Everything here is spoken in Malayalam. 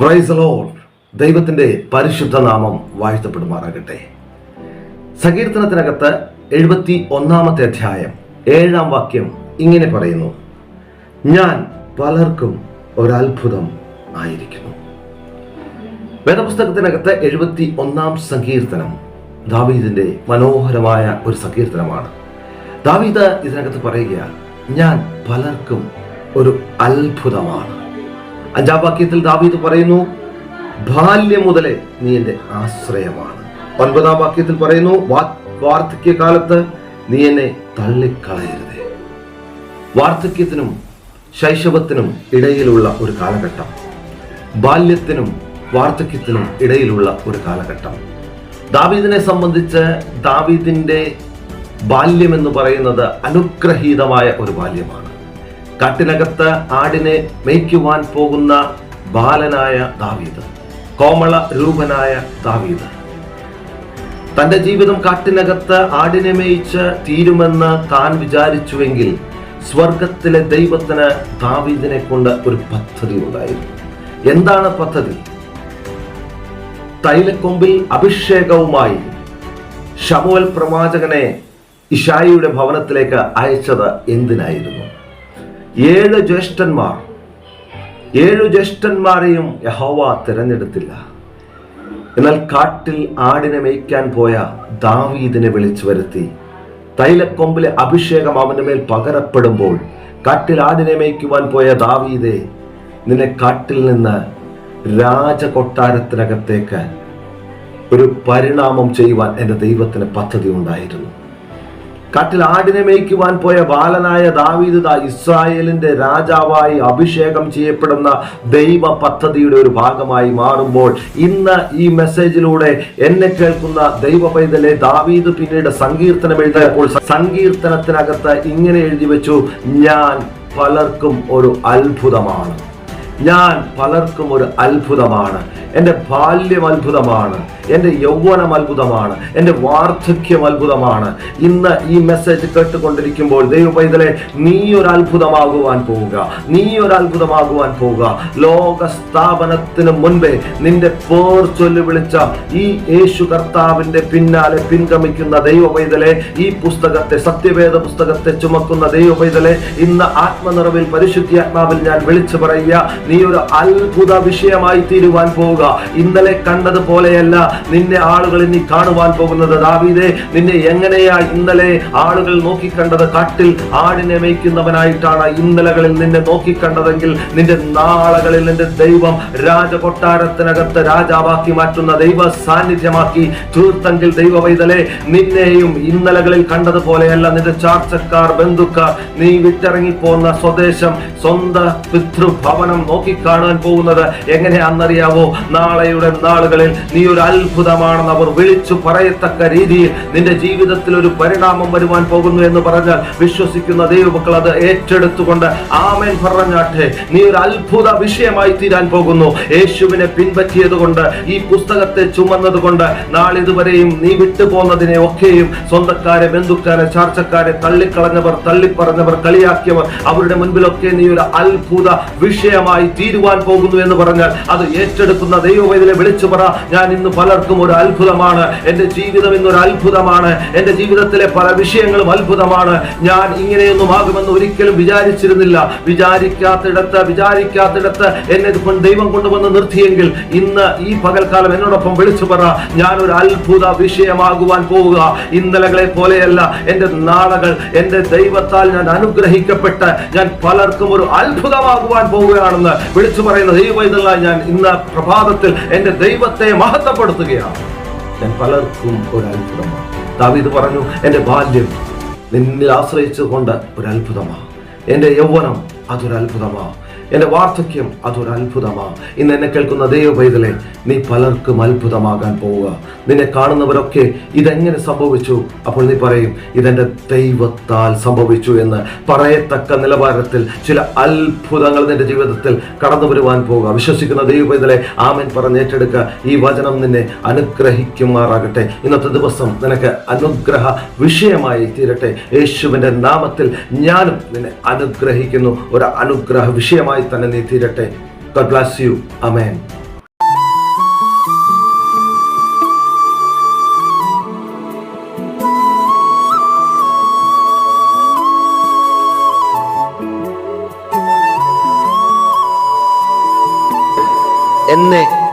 പ്രൈസ് ലോർഡ് ദൈവത്തിന്റെ പരിശുദ്ധ നാമം വാഴ്ത്തപ്പെടുമാറാകട്ടെ. സങ്കീർത്തനത്തിനകത്ത് എഴുപത്തി ഒന്നാമത്തെ അധ്യായം ഏഴാം വാക്യം ഇങ്ങനെ പറയുന്നു. ഞാൻ പലർക്കും ഒരത്ഭുതം ആയിരിക്കുന്നു. വേദപുസ്തകത്തിനകത്ത് എഴുപത്തി ഒന്നാം സങ്കീർത്തനം ദാവീദിന്റെ മനോഹരമായ ഒരു സങ്കീർത്തനമാണ്. ദാവീദ് ഇതിനകത്ത് പറയുക ഞാൻ പലർക്കും ഒരു അത്ഭുതമാണ്. അഞ്ചാം വാക്യത്തിൽ ദാവീദ് പറയുന്നു ബാല്യം മുതലേ നീ എന്റെ ആശ്രയമാണ്. ഒൻപതാം വാക്യത്തിൽ പറയുന്നു വാർദ്ധക്യകാലത്ത് നീ എന്നെ തള്ളിക്കളയരുതേ. വാർദ്ധക്യത്തിനും ശൈശവത്തിനും ഇടയിലുള്ള ഒരു കാലഘട്ടം. ബാല്യത്തിനും വാർദ്ധക്യത്തിനും ഇടയിലുള്ള ഒരു കാലഘട്ടം. ദാവീദിനെ സംബന്ധിച്ച് ദാവീദിന്റെ ബാല്യം എന്ന് പറയുന്നത് അനുഗ്രഹീതമായ ഒരു ബാല്യമാണ്. കാട്ടിനകത്ത് ആടിനെ മേയ്ക്കുവാൻ പോകുന്ന ബാലനായ ദാവീദ് കോമള രൂപനായ ദാവീദ്. തന്റെ ജീവിതം കാട്ടിനകത്ത് ആടിനെ മേയിച്ച് തീരുമെന്ന് താൻ വിചാരിച്ചുവെങ്കിൽ സ്വർഗത്തിലെ ദൈവത്തിന് ദാവീദിനെ കൊണ്ട് ഒരു പദ്ധതി ഉണ്ടായിരുന്നു. എന്താണ് പദ്ധതി? തൈലക്കൊമ്പിൽ അഭിഷേകവുമായി ഷമുവൽ പ്രവാചകനെ ഇഷായിയുടെ ഭവനത്തിലേക്ക് അയച്ചത് എന്തിനായിരുന്നു? ഏഴ് ജ്യേഷ്ഠന്മാർ. ഏഴു ജ്യേഷ്ഠന്മാരെയും യഹോവ തിരഞ്ഞെടുത്തില്ല. എന്നാൽ കാട്ടിൽ ആടിനെ മേയ്ക്കാൻ പോയ ദാവീദിനെ വിളിച്ചു വരുത്തി. തൈലക്കൊമ്പിലെ അഭിഷേകം അവന്റെ മേൽ പകരപ്പെടുമ്പോൾ കാട്ടിൽ ആടിനെ മേയ്ക്കുവാൻ പോയ ദാവീദെ നിന്നെ കാട്ടിൽ നിന്ന് രാജകൊട്ടാരത്തിനകത്തേക്ക് ഒരു പരിണാമം ചെയ്യുവാൻ എന്റെ ദൈവത്തിന് പദ്ധതി ഉണ്ടായിരുന്നു. കാട്ടിൽ ആടിനെ മേയ്ക്കുവാൻ പോയ ബാലനായ ദാവീദ് ഇസ്രായേലിന്റെ രാജാവായി അഭിഷേകം ചെയ്യപ്പെടുന്ന ദൈവ പദ്ധതിയുടെ ഒരു ഭാഗമായി മാറുമ്പോൾ ഇന്ന് ഈ മെസ്സേജിലൂടെ എന്നെ കേൾക്കുന്ന ദൈവ പൈതലെ ദാവീദ് പിന്നീട് സങ്കീർത്തനം എഴുതിയപ്പോൾ സങ്കീർത്തനത്തിനകത്ത് ഇങ്ങനെ എഴുതി വെച്ചു ഞാൻ പലർക്കും ഒരു അത്ഭുതമാണ്. ഞാൻ പലർക്കും ഒരു അത്ഭുതമാണ്. എന്റെ ബാല്യം അത്ഭുതമാണ്. എന്റെ യൗവനം അത്ഭുതമാണ് എന്റെ വാർദ്ധക്യം അത്ഭുതമാണ് ഇന്ന് ഈ മെസ്സേജ് കേട്ടുകൊണ്ടിരിക്കുമ്പോൾ ദൈവ പൈതലെ നീ ഒരു അത്ഭുതമാകുവാൻ പോവുക നീ ഒരു അത്ഭുതമാകുവാൻ പോവുക. ലോക സ്ഥാപനത്തിന് മുൻപേ നിന്റെ പേർ ചൊല്ലി വിളിച്ച ഈ യേശു കർത്താവിന്റെ പിന്നാലെ പിൻഗമിക്കുന്ന ദൈവ പൈതലെ ഈ പുസ്തകത്തെ സത്യവേദ പുസ്തകത്തെ ചുമക്കുന്ന ദൈവ പൈതലെ ഇന്ന് ആത്മനിറവിൽ പരിശുദ്ധി ആത്മാവിൽ ഞാൻ വിളിച്ചു പറയുക നീ ഒരു അത്ഭുത വിഷയമായി തീരുവാൻ പോവുക. ഇന്നലെ കണ്ടതുപോലെയല്ല നിന്നെ ആളുകൾ ഇനി കാണുവാൻ പോകുന്നത് ദാവീദെ നിന്നെ എങ്ങനെയാ ഇന്നലെ ആളുകൾ നോക്കിക്കണ്ടത്? കാട്ടിൽ ആടിനെ മേയ്ക്കുന്നവനായിട്ടാണ് ഇന്നലകളിൽ നിന്നെ നോക്കിക്കണ്ടതെങ്കിൽ നിന്റെ നാളകളിൽ നിന്റെ ദൈവം രാജകൊട്ടാരത്തിനകത്ത് രാജാവാക്കി മാറ്റുന്ന ദൈവ സാന്നിധ്യമാക്കി തീർത്തെങ്കിൽ ദൈവ നിന്നെയും ഇന്നലകളിൽ കണ്ടതുപോലെയല്ല നിന്റെ ചാർച്ചക്കാർ ബന്ധുക്കാർ നീ വിട്ടിറങ്ങിപ്പോന്ന സ്വദേശം സ്വന്ത പിതൃഭവനം നോക്കിക്കാണാൻ പോകുന്നത്. എങ്ങനെയാണെന്നറിയാവോ നാളെയുടെ നാളുകളിൽ നീ ഒരു അത്ഭുതമാണെന്ന് അവർ വിളിച്ചു പറയത്തക്ക രീതിയിൽ നിന്റെ ജീവിതത്തിൽ ഒരു പരിണാമം വരുവാൻ പോകുന്നു എന്ന് പറഞ്ഞാൽ വിശ്വസിക്കുന്ന ദൈവമക്കൾ അത് ഏറ്റെടുത്തുകൊണ്ട് ആമേൻ പറഞ്ഞാട്ടെ. നീ ഒരു അത്ഭുത വിഷയമായി തീരാൻ പോകുന്നു. യേശുവിനെ പിൻപറ്റിയത് കൊണ്ട് ഈ പുസ്തകത്തെ ചുമന്നത് കൊണ്ട് നാളിതുവരെയും നീ വിട്ടുപോകുന്നതിനെ ഒക്കെയും സ്വന്തക്കാരെ ബന്ധുക്കാരെ ചാർച്ചക്കാരെ തള്ളിക്കളഞ്ഞവർ തള്ളിപ്പറഞ്ഞവർ കളിയാക്കിയവർ അവരുടെ മുൻപിലൊക്കെ നീ ഒരു അത്ഭുത വിഷയമായി തീരുവാൻ പോകുന്നു എന്ന് പറഞ്ഞാൽ അത് ഏറ്റെടുക്കുന്ന ദൈവവേദിലെ വിളിച്ചു പറ. ഞാൻ ഇന്ന് പലർക്കും ഒരു അത്ഭുതമാണ്. എന്റെ ജീവിതം ഇന്നൊരു അത്ഭുതമാണ്. എന്റെ ജീവിതത്തിലെ പല വിഷയങ്ങളും അത്ഭുതമാണ്. ഞാൻ ഇങ്ങനെയൊന്നും ആകുമെന്ന് ഒരിക്കലും വിചാരിച്ചിരുന്നില്ല. വിചാരിക്കാത്തിടത്ത് വിചാരിക്കാത്തിടത്ത് എന്നെ കൊണ്ട് ദൈവം കൊണ്ടുവന്ന് നിർത്തിയെങ്കിൽ ഇന്ന് ഈ പകൽക്കാലം എന്നോടൊപ്പം വിളിച്ചു പറ. ഞാൻ ഒരു അത്ഭുത വിഷയമാകുവാൻ പോവുക. ഇന്നലകളെ പോലെയല്ല എന്റെ നാളകൾ എന്റെ ദൈവത്താൽ ഞാൻ അനുഗ്രഹിക്കപ്പെട്ട് ഞാൻ പലർക്കും ഒരു അത്ഭുതമാകുവാൻ പോവുകയാണെന്ന് വിളിച്ചു പറയുന്ന ദൈവം ഞാൻ ഇന്ന് പ്രഭാതത്തിൽ എന്റെ ദൈവത്തെ മഹത്വപ്പെടുത്തുകയാണ് ഞാൻ പലർക്കും ഒരു അത്ഭുതമാണ് ദാവീദ് പറഞ്ഞു എന്റെ ബാല്യം നിന്നിൽ ആശ്രയിച്ചുകൊണ്ട് ഒരു അത്ഭുതമാണ് എന്റെ യൗവനം അതൊരു അത്ഭുതമാണ് എന്റെ വാർദ്ധക്യം അതൊരു അത്ഭുതമാണ് ഇന്ന് എന്നെ കേൾക്കുന്ന ദൈവ പൈതലെ നീ പലർക്കും അത്ഭുതമാകാൻ പോവുക. നിന്നെ കാണുന്നവരൊക്കെ ഇതെങ്ങനെ സംഭവിച്ചു? അപ്പോൾ നീ പറയും ഇതെന്റെ ദൈവത്താൽ സംഭവിച്ചു എന്ന്. പറയത്തക്ക നിലവാരത്തിൽ ചില അത്ഭുതങ്ങൾ നിന്റെ ജീവിതത്തിൽ കടന്നു വരുവാൻ പോവുക. വിശ്വസിക്കുന്ന ദൈവ പൈതലെ ആമൻ പറഞ്ഞ് ഏറ്റെടുക്കുക. ഈ വചനം നിന്നെ അനുഗ്രഹിക്കുമാറാകട്ടെ. ഇന്നത്തെ ദിവസം നിനക്ക് അനുഗ്രഹ വിഷയമായി തീരട്ടെ. യേശുവിന്റെ നാമത്തിൽ ഞാനും നിന്നെ അനുഗ്രഹിക്കുന്നു. ഒരു അനുഗ്രഹ വിഷയമായി സമൃദ്ധമായി തന്നെ നീത്തിയിരട്ടെ ഗോഡ് ബ്ലാസ് യു അമേൻ എന്നെ